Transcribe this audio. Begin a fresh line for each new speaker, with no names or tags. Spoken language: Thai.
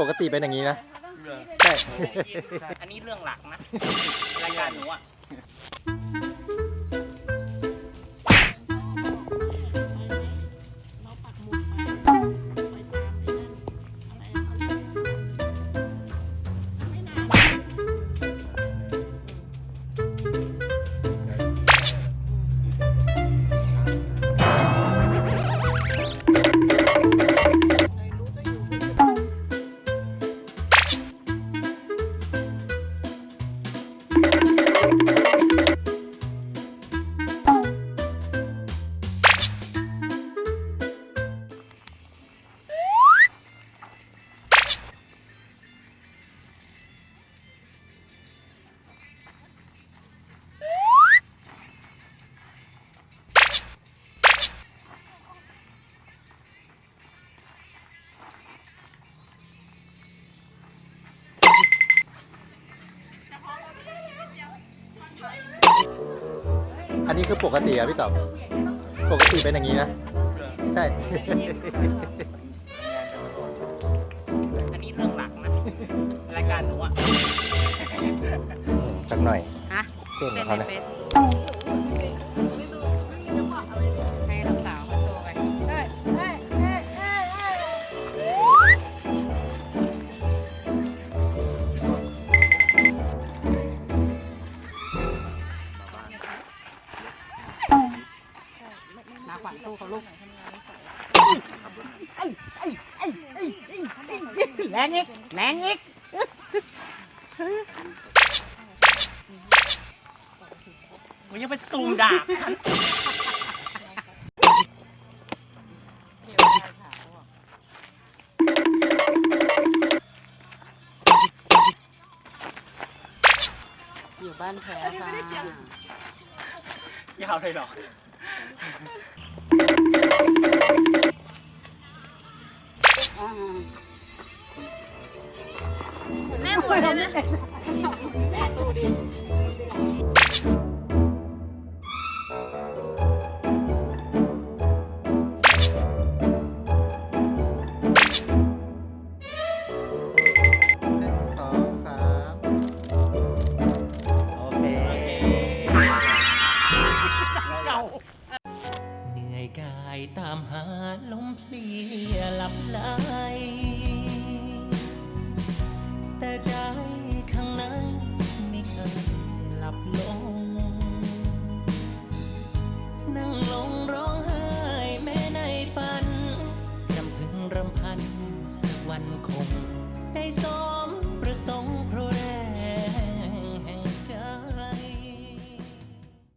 ปกติเป็นอย่างนี้นะ
เหรอ
ใช่
อันนี้เรื่องหลักนะ รายการหนูอะ
อันนี้
คือปกติอะพี่ต๋อมปกติเป็นอย่างนี้นะ
เหรอ
ใช่
อันนี้เรื่องหลักนะ รายการหนูอะ
สักหน่อย
ฮะ
เก่ง
เป็น
เขา
ไม่
นะ
เป็น นาขวัญสู้เขาลูกแรงอีกแรงอีก
มันยังเป็นซูมดาบฉัน
อยู่บ้านแพ้ค่ะ
ยาวเลยเหรอ
แม่หมดเลยนะ
เก่า
เหนื่อยกายตามหาลมเพลียหลับไหลแต่ใจข้างในไม่เคยหลับลง